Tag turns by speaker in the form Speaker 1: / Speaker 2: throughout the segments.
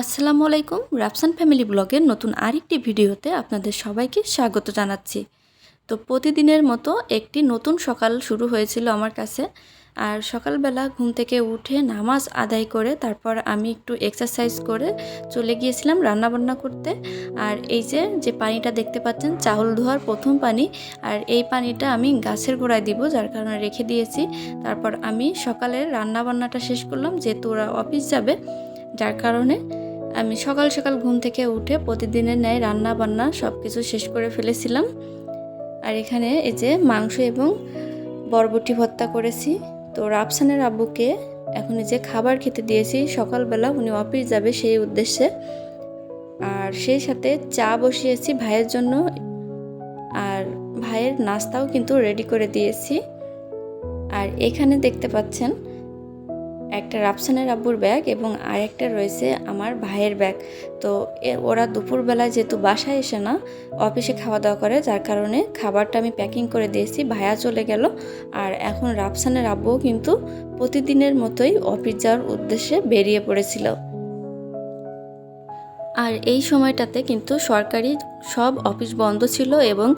Speaker 1: আসসালামু আলাইকুম, রাফসান ফ্যামিলি ব্লগের নতুন আরেকটি ভিডিওতে আপনাদের সবাইকে স্বাগত জানাচ্ছি। তো প্রতিদিনের মতো একটি নতুন সকাল শুরু হয়েছিল আমার কাছে। আর সকালবেলা ঘুম থেকে উঠে নামাজ আদায় করে তারপর আমি একটু এক্সারসাইজ করে চলে গিয়েছিলাম রান্নাবান্না করতে। আর এই যে যে পানিটা দেখতে পাচ্ছেন, চাউল ধোয়ার প্রথম পানি। আর এই পানিটা আমি গাছের গোড়ায় দিব, যার কারণে রেখে দিয়েছি। তারপর আমি সকালের রান্নাবান্নাটা শেষ করলাম, যেহেতু ওরা অফিস যাবে, যার কারণে আমি সকাল সকাল ঘুম থেকে উঠে প্রতিদিনের ন্যায় রান্না বান্না সব কিছু শেষ করে ফেলেছিলাম। আর এখানে এই যে মাংস এবং বরবটি ভর্তা করেছি। তো রাফসানের আব্বুকে এখন এই যে খাবার খেতে দিয়েছি, সকালবেলা উনি অফিস যাবে সেই উদ্দেশ্যে। আর সেই সাথে চা বসিয়েছি ভাইয়ের জন্য। আর ভাইয়ের নাস্তাও কিন্তু রেডি করে দিয়েছি। আর এখানে দেখতে পাচ্ছেন একটা রাফসানের আব্বুর ব্যাগ এবং আরেকটা রয়েছে আমার ভাইয়ের ব্যাগ। তো ওরা দুপুরবেলায় যেহেতু বাসায় এসে না, অফিসে খাওয়া দাওয়া করে, যার কারণে খাবারটা আমি প্যাকিং করে দিয়েছি, ভাইয়া চলে গেল। আর এখন রাফসানের আব্বুও কিন্তু প্রতিদিনের মতোই অফিস যাওয়ার উদ্দেশ্যে বেরিয়ে পড়েছিল। আর এই সময়টাতে কিন্তু সরকারি সব অফিস বন্ধ ছিল এবং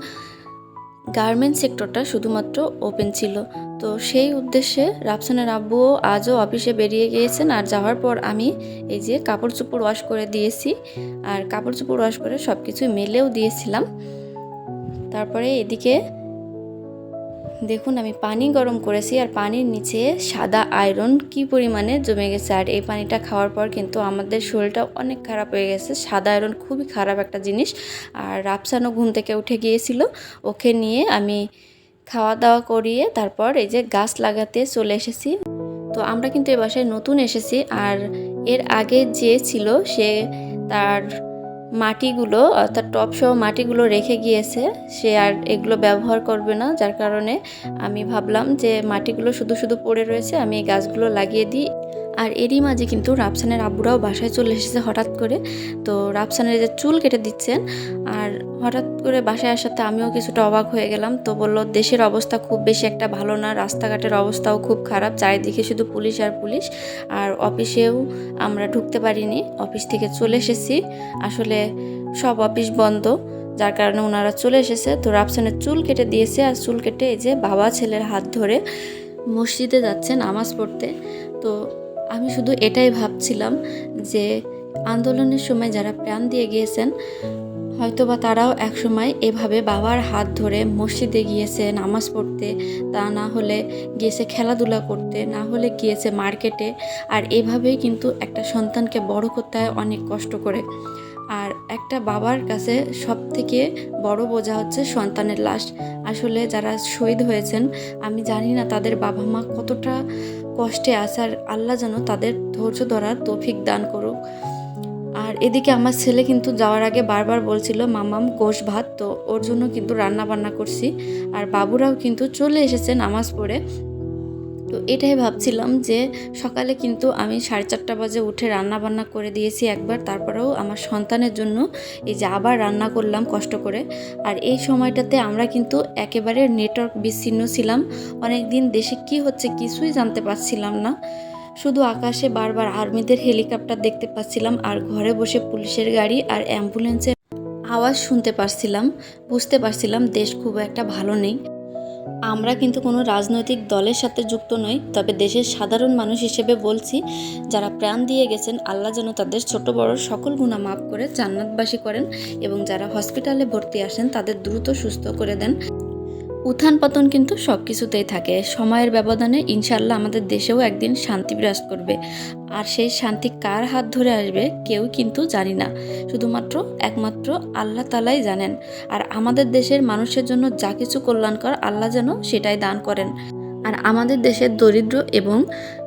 Speaker 1: গার্মেন্টস সেক্টরটা শুধুমাত্র ওপেন ছিল। তো সেই উদ্দেশ্যে রাফসানের আব্বুও আজও অফিসে বেরিয়ে গিয়েছেন আর যাওয়ার পর আমি এই যে কাপড় চোপড় ওয়াশ করে দিয়েছি আর কাপড় চোপড় ওয়াশ করে সব কিছু মেলেও দিয়েছিলাম। তারপরে এদিকে দেখুন, আমি পানি গরম করেছি আর পানির নিচে সাদা আয়রন কি পরিমাণে জমে গেছে। আর এই পানিটা খাওয়ার পর কিন্তু আমাদের শরীরটা অনেক খারাপ হয়ে গেছে। সাদা আয়রন খুবই খারাপ একটা জিনিস। আর রাফসানও ঘুম থেকে উঠে গিয়েছিল। ওকে নিয়ে আমি খাওয়া দাওয়া করিয়ে তারপর এই যে গাছ লাগাতে চলে এসেছি। তো আমরা কিন্তু এ বাসায় নতুন এসেছি। আর এর আগে যে ছিল সে তার মাটিগুলো, অর্থাৎ টপসহ মাটিগুলো রেখে গিয়েছে। সে আর এগুলো ব্যবহার করবে না, যার কারণে আমি ভাবলাম যে মাটিগুলো শুধু শুধু পড়ে রয়েছে, আমি এই গাছগুলো লাগিয়ে দিই। আর এরই মাঝে কিন্তু রাফসানের আব্বুরাও বাসায় চলে এসেছে হঠাৎ করে। তো রাফসানের যে চুল কেটে দিচ্ছেন, আর হঠাৎ করে বাসায় আসাতে আমিও কিছুটা অবাক হয়ে গেলাম। তো বলল, দেশের অবস্থা খুব বেশি একটা ভালো না, রাস্তাঘাটের অবস্থাও খুব খারাপ, চারিদিকে শুধু পুলিশ আর পুলিশ। আর অফিসেও আমরা ঢুকতে পারিনি, অফিস থেকে চলে এসেছি। আসলে সব অফিস বন্ধ, যার কারণে ওনারা চলে এসেছে। তো রাফসানের চুল কেটে দিয়েছে, আর চুল কেটে এই যে বাবা ছেলের হাত ধরে মসজিদে যাচ্ছে নামাজ পড়তে। তো আমি শুধু এটাই ভাবছিলাম যে আন্দোলনের সময় যারা প্রাণ দিয়ে গিয়েছেন, হয়তোবা তারাও একসময় এভাবে বাবার হাত ধরে মসজিদে গিয়েছে, নামাজ পড়তে, তা না হলে গিয়েছে খেলাধুলা করতে, না হলে গিয়েছে মার্কেটে। আর এভাবেই কিন্তু একটা সন্তানকে বড় করতে হয় অনেক কষ্ট করে। আর একটা বাবার কাছে সব থেকে বড় বোঝা হচ্ছে সন্তানের লাশ। আসলে যারা শহীদ হয়েছেন, আমি জানি না তাদের বাবা মা কতটা কষ্টে আছে আর আল্লাহ যেন তাদের ধৈর্য ধরার তৌফিক দান করুক। আর এদিকে আমার ছেলে কিন্তু যাওয়ার আগে বারবার বলছিল, মামাম, গোশ ভাত। তো ওর জন্য কিন্তু রান্না বান্না করছি। আর বাবুরাও কিন্তু চলে এসেছে নামাজ পড়ে। তো এটাই ভাবছিলাম যে সকালে কিন্তু আমি সাড়ে চারটা বাজে উঠে রান্না বান্না করে দিয়েছি একবার, তারপরেও আমার সন্তানের জন্য এই যে আবার রান্না করলাম কষ্ট করে। আর এই সময়টাতে আমরা কিন্তু একেবারে নেটওয়ার্ক বিচ্ছিন্ন ছিলাম। অনেক দিন দেশে কি হচ্ছে কিছুই জানতে পারছিলাম না। শুধু আকাশে বারবার আর্মিদের হেলিকপ্টার দেখতে পাচ্ছিলাম আর ঘরে বসে পুলিশের গাড়ি আর অ্যাম্বুলেন্সের আওয়াজ শুনতে পারছিলাম, বুঝতে পারছিলাম দেশ খুব একটা ভালো নেই। আমরা কিন্তু কোনো রাজনৈতিক দলের সাথে যুক্ত নই, তবে দেশের সাধারণ মানুষ হিসেবে বলছি, যারা প্রাণ দিয়ে গেছেন, আল্লাহ যেন তাদের ছোট বড় সকল গুণা মাফ করে জান্নাতবাসী করেন এবং যারা হসপিটালে ভর্তি আসেন, তাদের দ্রুত সুস্থ করে দেন। উত্থান পতন কিন্তু সব কিছুতেই থাকে। সময়ের ব্যবধানে ইনশাল্লাহ আমাদের দেশেও একদিন শান্তি বিরাজ করবে। আর সেই শান্তি কার হাত ধরে আসবে কেউ কিন্তু জানি না। শুধুমাত্র একমাত্র আল্লাহ তালাই জানেন। আর আমাদের দেশের মানুষের জন্য যা কিছু কল্যাণকর আল্লাহ যেন সেটাই দান করেন। আর আমাদের দেশের দরিদ্র এবং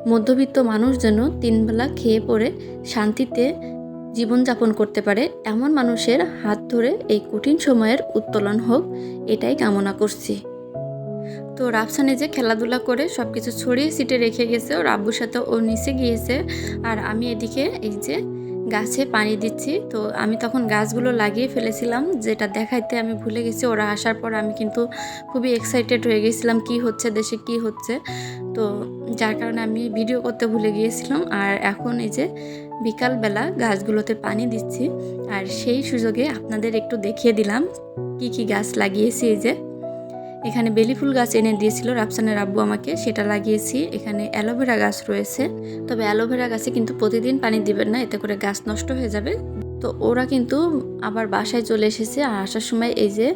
Speaker 1: মধ্যবিত্ত মানুষ যেন তিনবেলা খেয়ে পড়ে, শান্তিতে জীবনযাপন করতে পারে, এমন মানুষের হাত ধরে এই কঠিন সময়ের উত্তোলন হোক, এটাই কামনা করছি। তো রাফসানে যে খেলাধুলা করে সব কিছু ছড়িয়ে সিটে রেখে গেছে, ওর আব্বুর সাথে ও নিচে গিয়েছে। আর আমি এদিকে এই যে গাছে পানি দিচ্ছি। তো আমি তখন গাছগুলো লাগিয়ে ফেলেছিলাম, যেটা দেখাইতে আমি ভুলে গেছি, ওরা আসার পর আমি কিন্তু খুবই এক্সাইটেড হয়ে গেছিলাম, কি হচ্ছে, দেশে কি হচ্ছে। তো যার কারণে আমি ভিডিও করতে ভুলে গিয়েছিলাম, আর এখন এই যে বিকালবেলা গাছগুলোতে পানি দিচ্ছি। আর সেই সুযোগে আপনাদের একটু দেখিয়ে দিলাম, কি কি গাছ লাগিয়েছি এই যে। এখানে বেলি ফুল গাছ এনে দিয়েছিল রাফসানের আব্বু আমাকে, সেটা লাগিয়েছি। এখানে অ্যালোভেরা গাছ রয়েছে। তবে অ্যালোভেরা গাছে কিন্তু প্রতিদিন পানি দিবেন না, এতে করে গাছ নষ্ট হয়ে যাবে। তো ওরা কিন্তু আবার বাসায় চলে এসেছে আর আসার সময় এই যে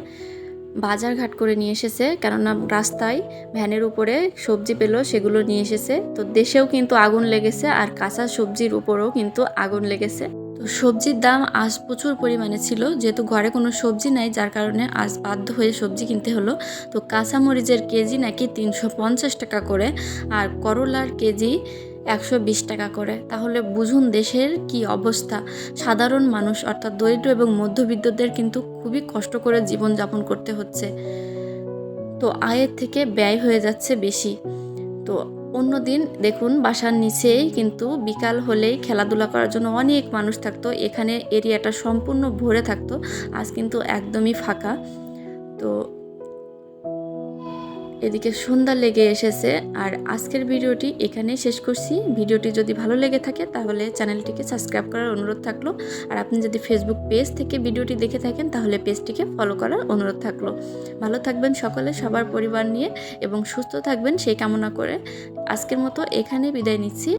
Speaker 1: বাজার ঘাট করে নিয়ে এসেছে, কেননা রাস্তায় ভ্যানের উপরে সবজি পেল, সেগুলো নিয়ে এসেছে। তো দেশেও কিন্তু আগুন লেগেছে আর কাঁচা সবজির উপরেও কিন্তু আগুন লেগেছে। তো সবজির দাম আজ প্রচুর পরিমাণে ছিল। যেহেতু ঘরে কোনো সবজি নাই, যার কারণে আজ বাধ্য হয়ে সবজি কিনতে হলো। তো কাঁচামরিচের কেজি নাকি তিনশো পঞ্চাশ টাকা করে আর করলার কেজি একশো বিশ টাকা করে। তাহলে বুঝুন দেশের কি অবস্থা। সাধারণ মানুষ, অর্থাৎ দরিদ্র এবং মধ্যবিত্তদের কিন্তু খুবই কষ্ট করে জীবনযাপন করতে হচ্ছে। তো আয়ের থেকে ব্যয় হয়ে যাচ্ছে বেশি। তো অন্যদিন দেখুন, বাসার নিচেই কিন্তু বিকাল হলেই খেলাধুলা করার জন্য অনেক মানুষ থাকতো। এখানে এরিয়াটা সম্পূর্ণ ভরে থাকতো। আজ কিন্তু একদমই ফাঁকা। তো এদিকে সন্ধ্যা লেগে এসেছে আর আজকের ভিডিওটি এখানে শেষ করছি। ভিডিওটি যদি ভালো লেগে থাকে তাহলে চ্যানেলটিকে সাবস্ক্রাইব করার অনুরোধ থাকল। আর আপনি যদি ফেসবুক পেজ থেকে ভিডিওটি দেখে থাকেন তাহলে পেজটিকে ফলো করার অনুরোধ থাকল। ভালো থাকবেন সকলে, সবার পরিবার নিয়ে এবং সুস্থ থাকবেন সেই কামনা করে। আজকের মতো এখানে বিদায় নিচ্ছি।